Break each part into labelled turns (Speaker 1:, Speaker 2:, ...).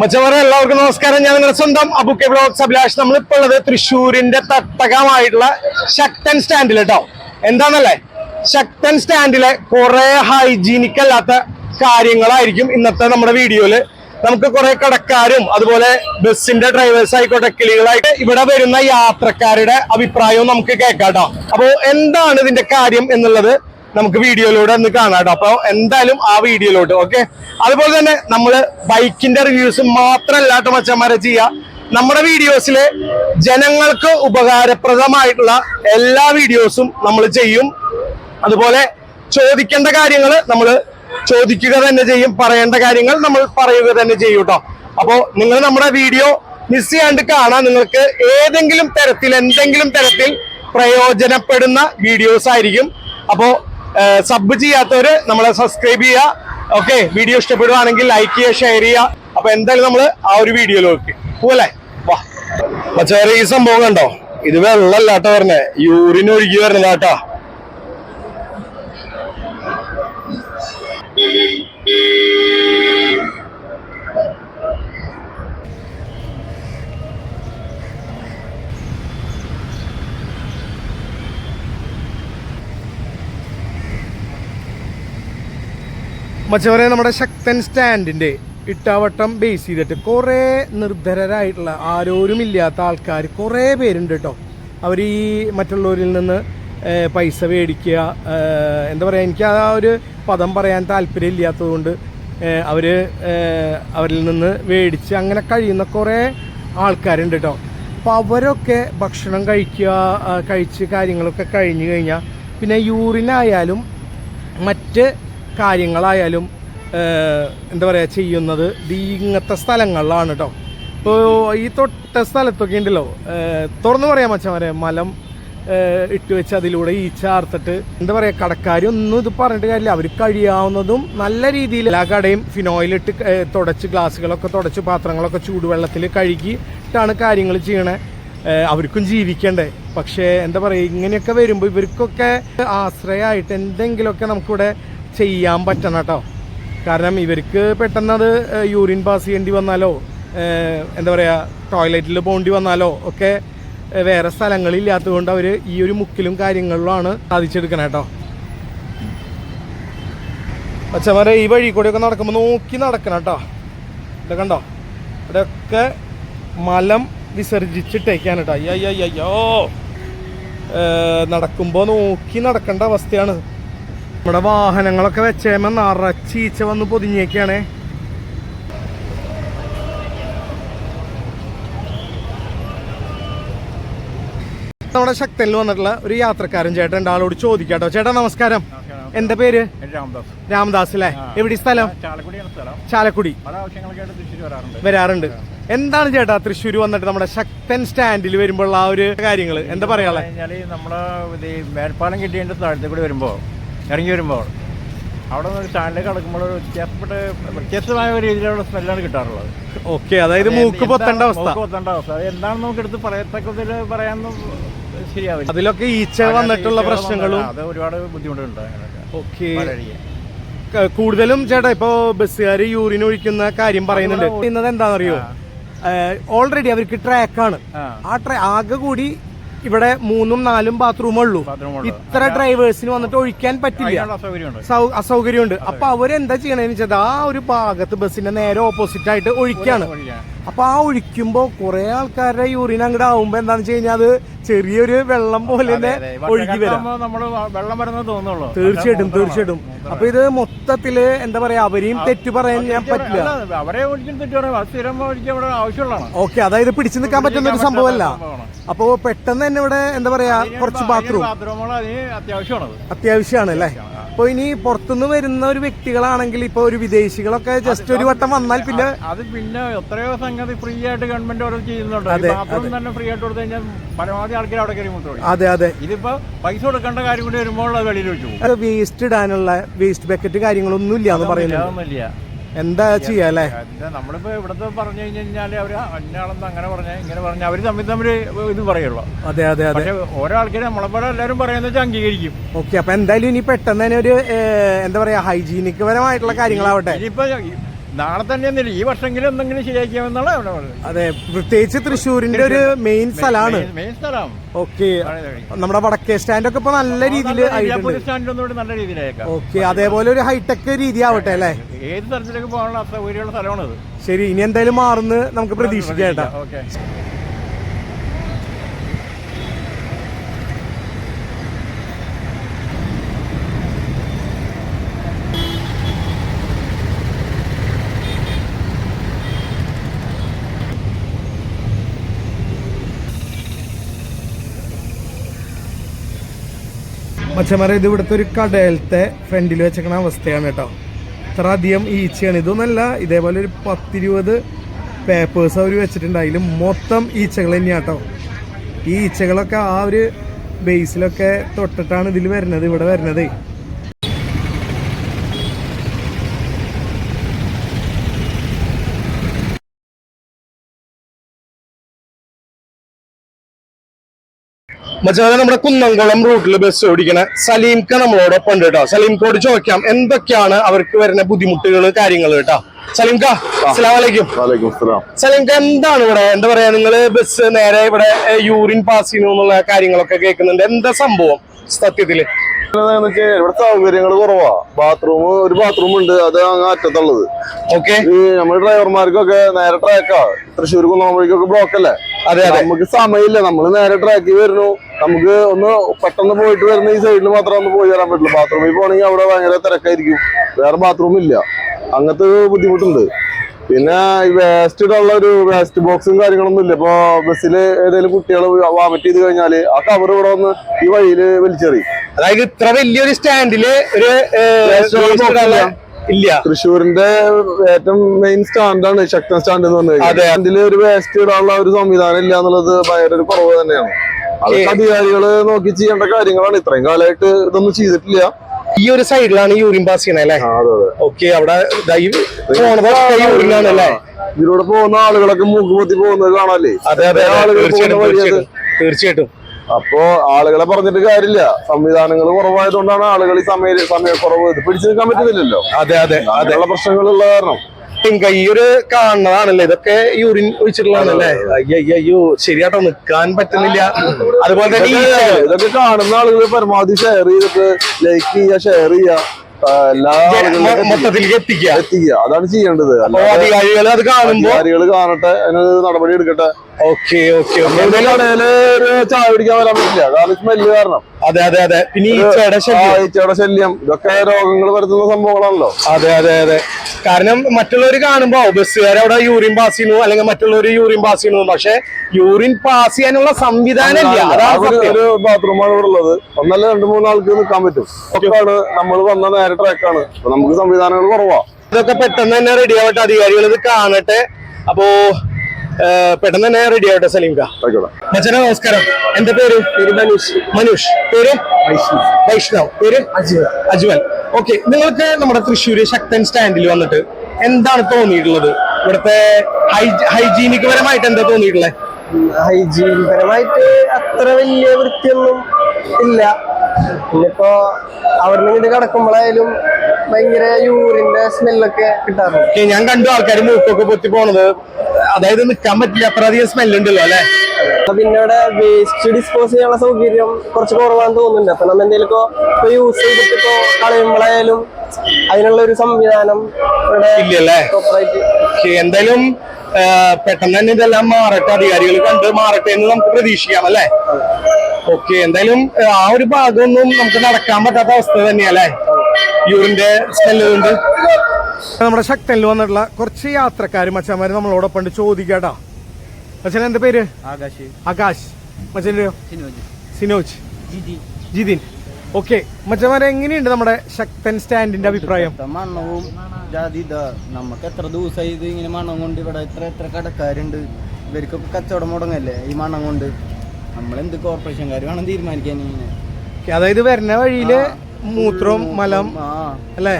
Speaker 1: മച്ചവരെ എല്ലാവർക്കും നമസ്കാരം. ഞാൻ നിങ്ങളുടെ സ്വന്തം അബുക്കെ ബ്ലോഗ്സ് അഭിലാഷ്. നമ്മളിപ്പോ ഉള്ളത് തൃശ്ശൂരിന്റെ തട്ടകമായിട്ടുള്ള ശക്തൻ സ്റ്റാൻഡിൽ കേട്ടോ എന്താന്നല്ലേ? ശക്തൻ സ്റ്റാൻഡിലെ കുറെ ഹൈജീനിക് അല്ലാത്ത കാര്യങ്ങളായിരിക്കും ഇന്നത്തെ നമ്മുടെ വീഡിയോയിൽ. നമുക്ക് കുറെ കടക്കാരും അതുപോലെ ബസ്സിന്റെ ഡ്രൈവേഴ്സ് ആയിക്കോട്ടെ കിളികളായിട്ട് ഇവിടെ വരുന്ന യാത്രക്കാരുടെ അഭിപ്രായവും നമുക്ക് കേൾക്കാം കേട്ടോ അപ്പോ എന്താണ് ഇതിന്റെ കാര്യം എന്നുള്ളത് നമുക്ക് വീഡിയോയിലൂടെ ഒന്ന് കാണാം അപ്പൊ എന്തായാലും ആ വീഡിയോയിലോട്ട് ഓക്കെ അതുപോലെ തന്നെ നമ്മൾ ബൈക്കിന്റെ റിവ്യൂസ് മാത്രമല്ല കേട്ടോ മച്ചന്മാരെ ചെയ്യുക നമ്മുടെ വീഡിയോസിൽ ജനങ്ങൾക്ക് ഉപകാരപ്രദമായിട്ടുള്ള എല്ലാ വീഡിയോസും നമ്മൾ ചെയ്യും. അതുപോലെ ചോദിക്കേണ്ട കാര്യങ്ങൾ നമ്മൾ ചോദിക്കുക തന്നെ ചെയ്യും പറയേണ്ട കാര്യങ്ങൾ നമ്മൾ പറയുക തന്നെ ചെയ്യും കേട്ടോ. അപ്പോ നിങ്ങൾ നമ്മുടെ വീഡിയോ മിസ് ചെയ്യാണ്ട് കാണാൻ നിങ്ങൾക്ക് ഏതെങ്കിലും തരത്തിൽ എന്തെങ്കിലും തരത്തിൽ പ്രയോജനപ്പെടുന്ന വീഡിയോസ് ആയിരിക്കും. അപ്പോ സബ് ചെയ്യാത്തവര് നമ്മളെ സബ്സ്ക്രൈബ് ചെയ്യുക ഓക്കെ വീഡിയോ ഇഷ്ടപ്പെടുവാണെങ്കിൽ ലൈക്ക് ചെയ്യുക ഷെയർ ചെയ്യുക. അപ്പൊ എന്തായാലും നമ്മൾ ആ ഒരു വീഡിയോ വീഡിയോയിലേക്ക് പോവല്ലേ? വാ. മച്ചേറെ ഈ സംഭവം കണ്ടോ? ഇത് വെള്ളമല്ലാട്ടോ പറഞ്ഞേ. യൂറിൻ ഒഴുകി വരുന്നതാട്ടോ. മച്ചവരെ നമ്മുടെ ശക്തൻ സ്റ്റാൻഡിന്റെ ഇട്ടാവട്ടം ബേസ് ചെയ്തിട്ട് കുറേ നിർധരരായിട്ടുള്ള ആരോരുമില്ലാത്ത ആൾക്കാർ കുറേ പേരുണ്ട് കേട്ടോ അവർ ഈ മറ്റുള്ളവരിൽ നിന്ന് പൈസ മേടിക്കുക എന്താ പറയുക എനിക്ക് ആ ഒരു പദം പറയാൻ താല്പര്യം ഇല്ലാത്തതുകൊണ്ട് അവർ അവരിൽ നിന്ന് മേടിച്ച് അങ്ങനെ കഴിയുന്ന കുറേ ആൾക്കാരുണ്ട് കേട്ടോ അപ്പോൾ അവരൊക്കെ ഭക്ഷണം കഴിക്കുക കഴിച്ച് കാര്യങ്ങളൊക്കെ കഴിഞ്ഞ് കഴിഞ്ഞാൽ പിന്നെ യൂറിനായാലും മറ്റ് കാര്യങ്ങളായാലും എന്താ പറയുക ചെയ്യുന്നത് ഇങ്ങനത്തെ സ്ഥലങ്ങളിലാണ് കേട്ടോ ഇപ്പോൾ ഈ തൊട്ട സ്ഥലത്തൊക്കെ ഉണ്ടല്ലോ തുറന്നു പറയാം മച്ചമാരെ മലം ഇട്ട് വെച്ച് അതിലൂടെ ഈ ചാർത്തിട്ട് എന്താ പറയുക കടക്കാരൊന്നും ഇത് പറഞ്ഞിട്ട് കാര്യമില്ല. അവർ കഴിയാവുന്നതും നല്ല രീതിയിൽ എല്ലാ കടയും ഫിനോയിലിട്ട് തുടച്ച് ഗ്ലാസ്സുകളൊക്കെ തുടച്ച് പാത്രങ്ങളൊക്കെ ചൂടുവെള്ളത്തിൽ കഴുകിയിട്ടാണ് കാര്യങ്ങൾ ചെയ്യണേ. അവർക്കും ജീവിക്കണ്ടേ. പക്ഷേ എന്താ പറയുക ഇങ്ങനെയൊക്കെ വരുമ്പോൾ ഇവർക്കൊക്കെ ആശ്രയമായിട്ട് എന്തെങ്കിലുമൊക്കെ നമുക്കിവിടെ ചെയ്യാൻ പറ്റണം കേട്ടോ. കാരണം ഇവർക്ക് പെട്ടെന്ന് അത് യൂറിൻ പാസ് ചെയ്യേണ്ടി വന്നാലോ എന്താ പറയുക ടോയ്ലറ്റിൽ പോകേണ്ടി വന്നാലോ ഒക്കെ വേറെ സ്ഥലങ്ങളില്ലാത്തത് കൊണ്ട് അവർ ഈ ഒരു മുക്കിലും കാര്യങ്ങളിലുമാണ് സാധിച്ചെടുക്കണം കേട്ടോ. പച്ചമര ഈ വഴി കൂടെയൊക്കെ നടക്കുമ്പോൾ നോക്കി നടക്കണം കേട്ടോ. ഇത് കണ്ടോ? ഇവിടെയൊക്കെ മലം വിസർജിച്ചിട്ടേക്കാണ് കേട്ടോ. അയ്യോ അയ്യോ അയ്യോ നടക്കുമ്പോൾ നോക്കി നടക്കേണ്ട അവസ്ഥയാണ്. നമ്മുടെ വാഹനങ്ങളൊക്കെ വെച്ചേമ നിറച്ചീച്ച വന്ന് പൊതിഞ്ഞേക്കാണേ. നമ്മുടെ ശക്തനിൽ വന്നിട്ടുള്ള ഒരു യാത്രക്കാരൻ ചേട്ടൻ ആളോട് ചോദിക്കാട്ടോ. ചേട്ടാ നമസ്കാരം. എന്താ പേര്?
Speaker 2: രാമദാസ്
Speaker 1: രാമദാസ് അല്ലേ? എവിടെ സ്ഥലം? ചാലക്കുടി
Speaker 2: വരാറുണ്ട്.
Speaker 1: എന്താണ് ചേട്ടാ തൃശ്ശൂർ വന്നിട്ട് നമ്മുടെ ശക്തൻ സ്റ്റാൻഡിൽ വരുമ്പോൾ ആ ഒരു കാര്യങ്ങൾ എന്താ
Speaker 2: കഴിഞ്ഞാൽ നമ്മൾ മേൽപ്പാലം കിട്ടിയതിന്റെ താഴത്തെ കൂടി വരുമ്പോ ഇറങ്ങി വരുമ്പോൾ അവിടെ നിന്ന് ഒരു സ്റ്റാൻഡിലേക്ക് കിടക്കുമ്പോൾ ഒരു വ്യത്യാസപ്പെട്ട വ്യത്യസ്തമായ ഒരു രീതിയിലുള്ള സ്മെല്ലാണ് കിട്ടാറുള്ളത്.
Speaker 1: ഓക്കെ അതായത് മൂക്ക് പൊത്തേണ്ട അവസ്ഥ.
Speaker 2: പൊത്തേണ്ട അവസ്ഥ. അത് എന്താണെന്ന് നമുക്ക് എടുത്ത് പറയത്തക്കതിൽ പറയാനൊന്നും ശരിയാവില്ല.
Speaker 1: അതിലൊക്കെ ഈച്ച വന്നിട്ടുള്ള പ്രശ്നങ്ങളും
Speaker 2: അത് ഒരുപാട് ബുദ്ധിമുട്ടുണ്ട്.
Speaker 1: ഓക്കെ. കൂടുതലും ചേട്ടാ ഇപ്പൊ ബസ്സുകാർ യൂറിൻ ഒഴിക്കുന്ന കാര്യം പറയുന്നുണ്ട്. ഇന്നത് എന്താണെന്നറിയോ? ഓൾറെഡി അവർക്ക് ട്രാക്കാണ്
Speaker 2: ആ.
Speaker 1: ട്രാ ആകെ കൂടി ഇവിടെ മൂന്നും നാലും ബാത്റൂമേ ഉള്ളൂ ഇത്ര ഡ്രൈവേഴ്സിന് വന്നിട്ട് ഒഴിക്കാൻ പറ്റില്ല.
Speaker 2: അസൗകര്യമുണ്ട്.
Speaker 1: അപ്പൊ അവരെന്താ ചെയ്യണെന്ന് വെച്ചാൽ ആ ഒരു ഭാഗത്ത് ബസ്സിന്റെ നേരെ ഓപ്പോസിറ്റ് ആയിട്ട് ഒഴിക്കാണ്.
Speaker 2: ഒഴിക്കാൻ.
Speaker 1: അപ്പൊ ആ ഒഴിക്കുമ്പോ കുറെ ആൾക്കാരുടെ യൂറിൻ അങ്ങോട്ട് ആവുമ്പോ എന്താന്ന് വെച്ച് കഴിഞ്ഞാൽ അത് ചെറിയൊരു വെള്ളം പോലെ തന്നെ. ഒഴുകി വരാം.
Speaker 2: വെള്ളം വരുന്നത് തോന്നുള്ളൂ
Speaker 1: തീർച്ചയായിട്ടും തീർച്ചയായിട്ടും. അപ്പൊ ഇത് മൊത്തത്തിൽ എന്താ പറയാ അവരെയും തെറ്റു പറയാൻ ഞാൻ പറ്റില്ല.
Speaker 2: അവരെ ആവശ്യമുള്ളതാണ്.
Speaker 1: ഓക്കെ അതായത് പിടിച്ചു നിൽക്കാൻ പറ്റുന്ന ഒരു സംഭവമല്ല. അപ്പൊ പെട്ടെന്ന് തന്നെ ഇവിടെ എന്താ പറയാ കുറച്ച് ബാത്റൂം അത്യാവശ്യമാണ് അല്ലേ? അപ്പൊ ഇനി പുറത്തുനിന്ന് വരുന്ന ഒരു വ്യക്തികളാണെങ്കിൽ ഇപ്പൊ ഒരു വിദേശികളൊക്കെ ജസ്റ്റ് ഒരു വട്ടം വന്നാൽ പിന്നെ
Speaker 2: അത് പിന്നെ എത്രയോ സംഗതി ഫ്രീ ആയിട്ട് ഗവൺമെന്റ് ഓരോ ചെയ്യുന്നുണ്ട്.
Speaker 1: അതെ,
Speaker 2: ബാത്റൂം തന്നെ ഫ്രീ ആയിട്ട് കൊടുത്തു കഴിഞ്ഞാൽ പരമാവധി ആൾക്കാർ അവിടെ കയറി മുട്ടോളി
Speaker 1: അതെ അതെ.
Speaker 2: ഇതിപ്പോ പൈസ കൊടുക്കേണ്ട കാര്യം കൂടി വരുമ്പോൾ അത് വെളിയിൽ വെച്ചു
Speaker 1: വേസ്റ്റ് ഇടാനുള്ള വേസ്റ്റ് ബക്കറ്റ് കാര്യങ്ങളൊന്നും ഇല്ല എന്ന് പറയുന്നത് എന്താ ചെയ്യാ അല്ലേ?
Speaker 2: എന്താ നമ്മളിപ്പോ ഇവിടുത്തെ പറഞ്ഞു കഴിഞ്ഞാൽ അവർ അന്നാളെന്ന് അങ്ങനെ പറഞ്ഞ ഇങ്ങനെ പറഞ്ഞ അവർ തമ്മിൽ തമ്മിൽ ഇത് പറയുള്ളൂ.
Speaker 1: അതെ അതെ അതെ.
Speaker 2: ഓരോ ആൾക്കാർ നമ്മളെപ്പോലെ എല്ലാവരും പറയുന്ന വെച്ചാൽ അംഗീകരിക്കും.
Speaker 1: ഓക്കെ അപ്പൊ എന്തായാലും ഇനി പെട്ടെന്ന് തന്നെ ഒരു എന്താ പറയാ ഹൈജീനിക് പരമായിട്ടുള്ള കാര്യങ്ങളാവട്ടെ.
Speaker 2: ഇനിയിപ്പോ നാളെ തന്നെ ഒന്നുമില്ല ഈ വർഷമെങ്കിലും എന്തെങ്കിലും ശരിയാക്കിയാമെന്നാണ് അവിടെ
Speaker 3: അതെ പ്രത്യേകിച്ച് തൃശ്ശൂരിന്റെ ഒരു മെയിൻ സ്ഥലമാണ്.
Speaker 2: മെയിൻ സ്ഥലം.
Speaker 3: ഓക്കെ നമ്മുടെ വടക്കേ സ്റ്റാൻഡ് ഒക്കെ ഇപ്പൊ നല്ല രീതിയിൽ ആയിട്ടുണ്ട്.
Speaker 2: സ്റ്റാൻഡ് ഒന്നുകൂടി നല്ല രീതിയിലായേക്കാം.
Speaker 3: ഓക്കെ അതേപോലെ ഒരു ഹൈടെക് രീതി ആവട്ടെ അല്ലേ
Speaker 2: ഏത് തരത്തിലേക്ക് പോകാനുള്ള അസൗകര്യമുള്ള സ്ഥലമാണത്.
Speaker 3: ശരി ഇനി എന്തായാലും മാറുന്ന് നമുക്ക് പ്രതീക്ഷിക്കാം കേട്ടോ
Speaker 2: ഓക്കെ
Speaker 3: മച്ചമര ഇത് ഇവിടുത്തെ ഒരു കടയിലത്തെ ഫ്രണ്ടിൽ വെച്ചേക്കണ അവസ്ഥയാണ് കേട്ടോ. ഇത്ര അധികം ഈച്ചയാണ്. ഇതൊന്നല്ല ഇതേപോലെ ഒരു പത്തിരുപത് പേപ്പേഴ്സ് അവർ വെച്ചിട്ടുണ്ട്. അതിൽ മൊത്തം ഈച്ചകൾ തന്നെയാണ് കേട്ടോ. ഈ ഈച്ചകളൊക്കെ ആ ഒരു ബേസിലൊക്കെ തൊട്ടിട്ടാണ് ഇതിൽ വരുന്നത് ഇവിടെ വരുന്നത്. മച്ചാനെ നമ്മുടെ കുന്നംകുളം റൂട്ടിൽ ബസ് ഓടിക്കണ സലീംക്ക നമ്മളോടൊപ്പം ഉണ്ട് കേട്ടോ സലീംക്കോട് ചോദിക്കാം എന്തൊക്കെയാണ് അവർക്ക് വരുന്ന ബുദ്ധിമുട്ടുകൾ കാര്യങ്ങൾ കേട്ടോ സലീംക്ക സലീംക്ക എന്താണ് ഇവിടെ? എന്താ പറയാ നിങ്ങൾ ബസ് നേരെ ഇവിടെ യൂറിൻ പാസ് ചെയ്യുന്നുള്ള കാര്യങ്ങളൊക്കെ കേൾക്കുന്നുണ്ട്. എന്താ സംഭവം
Speaker 4: സത്യത്തിൽ? ഇവിടെ സൗകര്യങ്ങൾ കുറവാ. ബാത്റൂം ഒരു ബാത്റൂം ഉണ്ട്. അത് അങ്ങ് അറ്റത്തുള്ളത്.
Speaker 3: ഓക്കെ
Speaker 4: ഈ നമ്മുടെ ഡ്രൈവർമാർക്കൊക്കെ നേരെ ട്രാക്കാ തൃശ്ശൂർ കുന്നോമ്പഴിക്കൊക്കെ ബ്ലോക്ക് അല്ലേ?
Speaker 3: അതെ അതെ.
Speaker 4: നമുക്ക് സമയമില്ല. നമ്മൾ നേരെ ട്രാക്കിൽ വരുന്നു. നമുക്ക് ഒന്ന് പെട്ടെന്ന് പോയിട്ട് വരുന്ന ഈ സൈഡിൽ മാത്രം ഒന്ന് പോയി വരാൻ പറ്റില്ല ബാത്റൂമിൽ പോകണമെങ്കിൽ അവിടെ ഭയങ്കര തിരക്കായിരിക്കും. വേറെ ബാത്റൂം ഇല്ല. അങ്ങനത്തെ ബുദ്ധിമുട്ടുണ്ട്. പിന്നെ ഈ വേസ്റ്റ് ഇടാനുള്ള ഒരു വേസ്റ്റ് ബോക്സും കാര്യങ്ങളൊന്നും ഇല്ല. ഇപ്പൊ ബസ്സിൽ ഏതെങ്കിലും കുട്ടികൾ വാമിറ്റ് ചെയ്ത് കഴിഞ്ഞാൽ ആ കവർ ഇവിടെ വന്ന് ഈ വഴിയിൽ വലിച്ചെറി.
Speaker 3: അതായത് ഇത്ര വലിയൊരു സ്റ്റാൻഡിൽ ഒരു ഇല്ല.
Speaker 4: തൃശ്ശൂരിന്റെ ഏറ്റവും മെയിൻ സ്റ്റാൻഡാണ് ശക്തൻ സ്റ്റാൻഡ് എന്ന്
Speaker 3: അതെ.
Speaker 4: സ്റ്റാൻഡിൽ ഒരു വേസ്റ്റ് ഇടാനുള്ള ഒരു സംവിധാനം ഇല്ല എന്നുള്ളത് ഭയങ്കര ഒരു കുറവ് തന്നെയാണ്. അതൊക്കെ അധികാരികൾ നോക്കി ചെയ്യേണ്ട കാര്യങ്ങളാണ്. ഇത്രയും കാലമായിട്ട് ഇതൊന്നും ചെയ്തിട്ടില്ല.
Speaker 3: ഈ ഒരു സൈഡിലാണ് യൂറിൻ പാസ് ചെയ്യണേ അല്ലേ? ഓക്കെ അവിടെ യൂറിനാണ് അല്ലേ?
Speaker 4: ഇതിലൂടെ പോകുന്ന ആളുകളൊക്കെ മൂക്ക് പൊത്തി പോകുന്നത് കാണാല്ലേ?
Speaker 3: അതെ അതെ.
Speaker 4: ആളുകൾ
Speaker 3: തീർച്ചയായിട്ടും തീർച്ചയായിട്ടും.
Speaker 4: അപ്പോ ആളുകളെ പറഞ്ഞിട്ട് കാര്യമില്ല. സംവിധാനങ്ങൾ കുറവായതുകൊണ്ടാണ് ആളുകൾ ഈ സമയ സമയക്കുറവ് ഇത് പിടിച്ചു നിൽക്കാൻ പറ്റുന്നില്ലല്ലോ.
Speaker 3: അതെ അതെ അതെ.
Speaker 4: അങ്ങനെയുള്ള പ്രശ്നങ്ങളുള്ള കാരണം.
Speaker 3: ഈയൊരു കാണുന്നതാണല്ലേ? ഇതൊക്കെ യൂറിൻ ഒഴിച്ചിട്ടുള്ളതാണല്ലേ? അയ്യോ അയ്യോ ശരിയാട്ടോ നിക്കാൻ പറ്റുന്നില്ല. അതുപോലെ തന്നെ
Speaker 4: ഇതൊക്കെ കാണുന്ന ആളുകൾ പരമാവധി ഷെയർ ചെയ്തിട്ട് ലൈക്ക് ചെയ്യുക ഷെയർ ചെയ്യുക. എല്ലാ ആളുകളിലും
Speaker 3: മൊത്തത്തിലേക്ക് എത്തിക്കുക.
Speaker 4: എത്തിക്കുക. അതാണ് ചെയ്യേണ്ടത്.
Speaker 3: അധികാരികൾ അത് കാണുമ്പോ
Speaker 4: അധികാരികൾ കാണട്ടെ അതിന് നടപടി എടുക്കട്ടെ.
Speaker 3: ഓക്കെ ഓക്കെ
Speaker 4: ഒരു ചായ പിടിക്കാൻ വരാൻ പറ്റില്ല. കാരണം സ്മെല്ല് കാരണം.
Speaker 3: അതെ അതെ അതെ. പിന്നെ ഈ ചേട
Speaker 4: ആ,
Speaker 3: ശല്യം.
Speaker 4: ഈച്ചയുടെ ശല്യം. ഇതൊക്കെ രോഗങ്ങൾ വരുത്തുന്ന സംഭവങ്ങളാണല്ലോ.
Speaker 3: അതെ അതെ അതെ. കാരണം മറ്റുള്ളവർ കാണുമ്പോ ബസ്സുകാർ അവിടെ യൂറിൻ പാസ് ചെയ്യുന്നു അല്ലെങ്കിൽ മറ്റുള്ളവർ യൂറിൻ പാസ് ചെയ്യുന്നു. പക്ഷെ യൂറിൻ പാസ് ചെയ്യാനുള്ള സംവിധാനം ഇല്ല.
Speaker 4: ഒരു- ബാത്റൂമാണ് ഇവിടെ ഉള്ളത്. ഒന്നല്ല രണ്ടു മൂന്നാൾക്ക് നിൽക്കാൻ പറ്റും. ഒക്കെയാണ്. നമ്മൾ വന്ന നേരെ ട്രാക്കാണ് നമുക്ക് സംവിധാനങ്ങൾ കുറവാ.
Speaker 3: ഇതൊക്കെ പെട്ടെന്ന് തന്നെ റെഡി ആവട്ടെ. അധികാരികൾ ഇത് കാണട്ടെ. അപ്പോ പെട്ടെന്ന് തന്നെ റെഡി ആവട്ടെ സലീംക മച്ചന നമസ്കാരം. എന്റെ പേര്? മനുഷ്. മനീഷ്. പേര്? വൈഷ്ണവ്. പേര്? അജ്മൽ. ഓക്കെ നിങ്ങൾക്ക് നമ്മുടെ തൃശ്ശൂര് ശക്തൻ സ്റ്റാൻഡിൽ വന്നിട്ട് എന്താണ് തോന്നിയിട്ടുള്ളത്? ഇവിടുത്തെ ഹൈജീനിക് പരമായിട്ട് എന്താ തോന്നിയിട്ടുള്ളത്
Speaker 5: ഹൈജീൻ പരമായിട്ട് അത്ര വലിയ വൃത്തിയൊന്നും ഇല്ല. പിന്നിപ്പോ അവിടെ നിന്ന് ഇത് കിടക്കുമ്പോഴായാലും ഭയങ്കര യൂറിന്റെ സ്മെല്ലൊക്കെ കിട്ടാറുണ്ട്.
Speaker 3: ഓക്കെ ഞാൻ കണ്ടു ആൾക്കാർ മൂക്കൊക്കെ പൊത്തി പോണത്. അതായത് നിക്കാൻ പറ്റില്ല അത്ര അധികം സ്മെല്ല് ഉണ്ടല്ലോ അല്ലെ?
Speaker 5: അപ്പൊ പിന്നെ ഇവിടെ വേസ്റ്റ് ഡിസ്പോസ് ചെയ്യാനുള്ള സൗകര്യം കുറച്ച് കുറവാന്ന് തോന്നുന്നുണ്ട്. അപ്പൊ നമ്മ എന്തെങ്കിലും ഇപ്പൊ യൂസ് ചെയ്തിട്ട് ഇപ്പോ കളയുമ്പോഴായാലും അതിനുള്ള ഒരു സംവിധാനം ഇവിടെ
Speaker 3: ഇല്ലല്ലേ?
Speaker 5: പ്രോപ്പറായിട്ട്
Speaker 3: എന്തായാലും പെട്ടെന്ന് തന്നെ ഇതെല്ലാം മാറട്ടെ. അധികാരികൾ കണ്ട് മാറട്ടെ എന്ന് നമുക്ക് പ്രതീക്ഷിക്കാം അല്ലെ? ഓക്കെ എന്തായാലും ആ, ആ ഒരു ഭാഗമൊന്നും നമുക്ക് നടക്കാൻ പറ്റാത്ത അവസ്ഥ തന്നെയല്ലേ? യൂറിന്റെ സ്മെല്ലുണ്ട് നമ്മുടെ ശക്തനിൽ വന്നിട്ടുള്ള കുറച്ച് യാത്രക്കാർ മച്ചന്മാര് നമ്മളോടൊപ്പം ഉണ്ട് ചോദിക്കാട്ടാ മച്ചൻ എന്താ പേര്?
Speaker 2: ആകാശ്.
Speaker 3: ആകാശ്. മച്ചന്റെയോ
Speaker 2: സിനോജ്.
Speaker 3: സിനോജ്.
Speaker 2: ജിതി
Speaker 3: ജിതിൻ. ഓക്കെ. മച്ചന്മാരെ എങ്ങനെയുണ്ട് നമ്മുടെ ശക്തൻ സ്റ്റാൻഡിന്റെ അഭിപ്രായം?
Speaker 6: മണ്ണവും ജാതി ഇതാ. നമുക്ക് എത്ര ദിവസമായി ഇത് ഇങ്ങനെ മണ്ണം കൊണ്ട് ഇവിടെ എത്ര എത്ര കടക്കാരുണ്ട്? ഇവർക്കൊക്കെ കച്ചവടം മുടങ്ങല്ലേ ഈ മണ്ണം കൊണ്ട്? നമ്മളെന്ത് കോർപ്പറേഷൻകാർ വേണം തീരുമാനിക്കാൻ ഇങ്ങനെ?
Speaker 3: അതായത് വരുന്ന വഴിയിൽ മൂത്രവും മലം
Speaker 6: ആ
Speaker 3: അല്ലേ?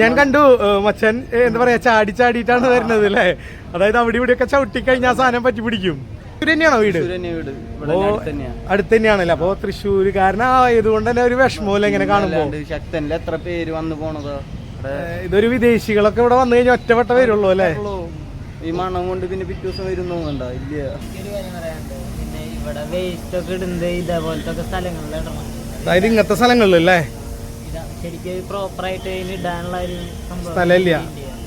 Speaker 3: ഞാൻ കണ്ടു മച്ചൻ എന്താ പറയാ ചാടി ചാടിയിട്ടാണ് വരുന്നത് അല്ലേ? അതായത് അവിടെ ഇവിടെയൊക്കെ ചവിട്ടി കഴിഞ്ഞാൽ ആ സാധനം പറ്റി പിടിക്കും. തന്നെയാണോ വീട്? ഓ,
Speaker 6: അടുത്ത് തന്നെയാ.
Speaker 3: അടുത്ത് തന്നെയാണല്ലേ അപ്പൊ തൃശ്ശൂരുകാരനായതുകൊണ്ട് തന്നെ ഒരു വിഷമമില്ല ഇങ്ങനെ കാണുമ്പോ?
Speaker 6: ശക്തനിൽ എത്ര പേര് വന്നു പോണത്?
Speaker 3: ഇതൊരു വിദേശികളൊക്കെ ഇവിടെ വന്നു കഴിഞ്ഞാൽ ഒറ്റപ്പെട്ട വരുള്ളൂ അല്ലേ?
Speaker 6: ഉള്ളൂ. ഈ മണം കൊണ്ട് പിന്നെ പിറ്റേ ദിവസം വരുന്നു ഇല്ല.
Speaker 7: ഇവിടെ വേസ്റ്റ് ഒക്കെ ഇടുന്നത് ഇതേപോലത്തെ ഇടണം
Speaker 3: അതായത് ഇങ്ങനത്തെ
Speaker 7: സ്ഥലങ്ങളിലല്ലേ
Speaker 3: സ്ഥലമില്ല.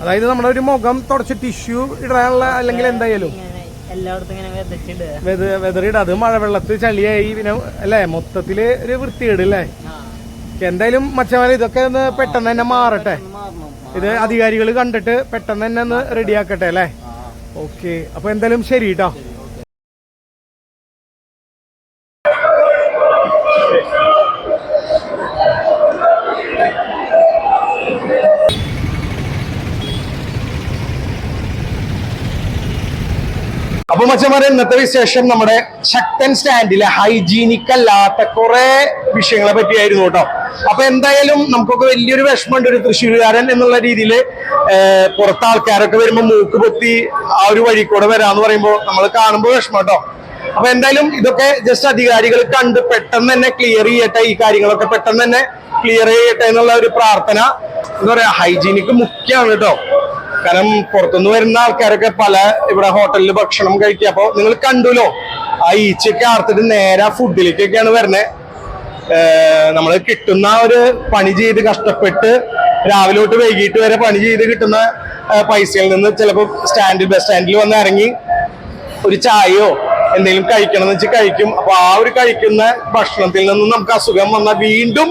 Speaker 3: അതായത് നമ്മുടെ ഒരു മുഖം തുടച്ച് ടിഷ്യൂ ഇടാനുള്ള അല്ലെങ്കിൽ എന്തായാലും.
Speaker 7: ഇങ്ങനെ എല്ലായിടത്തും ഇങ്ങനെ വിതച്ചിടുക.
Speaker 3: വെത വെതറിട അത് മഴവെള്ളത്തിൽ ചളിയായി പിന്നെ അല്ലേ മൊത്തത്തിൽ ഒരു
Speaker 7: വൃത്തികേടല്ലേ
Speaker 3: എന്തായാലും മച്ചമാരെ ഇതൊക്കെ ഒന്ന് പെട്ടെന്ന് തന്നെ മാറട്ടെ. ഇത് അധികാരികൾ കണ്ടിട്ട് പെട്ടെന്ന് തന്നെ ഒന്ന് റെഡിയാക്കട്ടെ അല്ലേ? ഓക്കെ അപ്പൊ എന്തായാലും ശരി. കേട്ടോ ഇന്നത്തെ വിശേഷം നമ്മുടെ ശക്തൻ സ്റ്റാൻഡിലെ ഹൈജീനിക് അല്ലാത്ത കുറെ വിഷയങ്ങളെ പറ്റിയായിരുന്നു കേട്ടോ. അപ്പൊ എന്തായാലും നമുക്കൊക്കെ വലിയൊരു വിഷമമുണ്ട് ഒരു തൃശ്ശൂരുകാരൻ എന്നുള്ള രീതിയിൽ പുറത്ത് ആൾക്കാരൊക്കെ വരുമ്പോൾ മൂക്ക് പൊത്തി ആ ഒരു വഴി കൂടെ വരാന്ന് പറയുമ്പോൾ നമ്മൾ കാണുമ്പോൾ വിഷമം കേട്ടോ. അപ്പൊ എന്തായാലും ഇതൊക്കെ ജസ്റ്റ് അധികാരികൾ കണ്ട് പെട്ടെന്ന് തന്നെ ക്ലിയർ ചെയ്യട്ടെ ഈ കാര്യങ്ങളൊക്കെ പെട്ടെന്ന് തന്നെ ക്ലിയർ ചെയ്യട്ടെ എന്നുള്ള ഒരു പ്രാർത്ഥന. എന്താ പറയാ ഹൈജീനിക്ക് മുഖ്യമാണ് കേട്ടോ. കാരണം പുറത്തുനിന്ന് വരുന്ന ആൾക്കാരൊക്കെ പല ഇവിടെ ഹോട്ടലിൽ ഭക്ഷണം കഴിക്കുക. അപ്പൊ നിങ്ങൾ കണ്ടുല്ലോ ആ ഈച്ചയൊക്കെ ആർത്തിട്ട് നേരെ ഫുഡിലേക്കൊക്കെയാണ് വരുന്നത് നമ്മൾ കിട്ടുന്ന ഒരു പണി ചെയ്ത് കഷ്ടപ്പെട്ട് രാവിലെ തൊട്ട് വൈകിട്ട് വരെ പണി ചെയ്ത് കിട്ടുന്ന പൈസയിൽ നിന്ന് ചിലപ്പോൾ സ്റ്റാൻഡിൽ ബസ് സ്റ്റാൻഡിൽ വന്ന് ഇറങ്ങി ഒരു ചായയോ എന്തെങ്കിലും കഴിക്കണം എന്ന് വെച്ച് കഴിക്കും. അപ്പൊ ആ ഒരു കഴിക്കുന്ന ഭക്ഷണത്തിൽ നിന്നും നമുക്ക് അസുഖം വന്നാൽ വീണ്ടും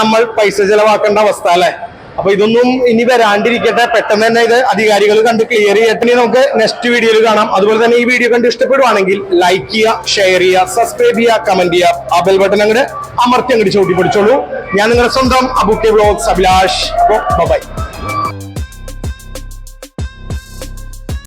Speaker 3: നമ്മൾ പൈസ ചെലവാക്കേണ്ട അവസ്ഥ അല്ലെ? അപ്പൊ ഇതൊന്നും ഇനി വരാണ്ടിരിക്കട്ടെ. പെട്ടെന്ന് തന്നെ ഇത് അധികാരികൾ കണ്ട് ക്ലിയർ ചെയ്യട്ടെ നമുക്ക് നെക്സ്റ്റ് വീഡിയോയിൽ കാണാം. അതുപോലെ തന്നെ ഈ വീഡിയോ കണ്ട് ഇഷ്ടപ്പെടുവാണെങ്കിൽ ലൈക്ക് ചെയ്യുക ഷെയർ ചെയ്യുക സബ്സ്ക്രൈബ് ചെയ്യുക കമന്റ് ചെയ്യുക. ആ ബെൽ ബട്ടൺ അങ്ങോട്ട് അമർത്തി അങ്ങോട്ട് ചവിട്ടി പിടിച്ചോളൂ. ഞാൻ നിങ്ങളുടെ സ്വന്തം അബുക്കെ ബ്ലോഗ്സ് അഭിലാഷ് ബൈ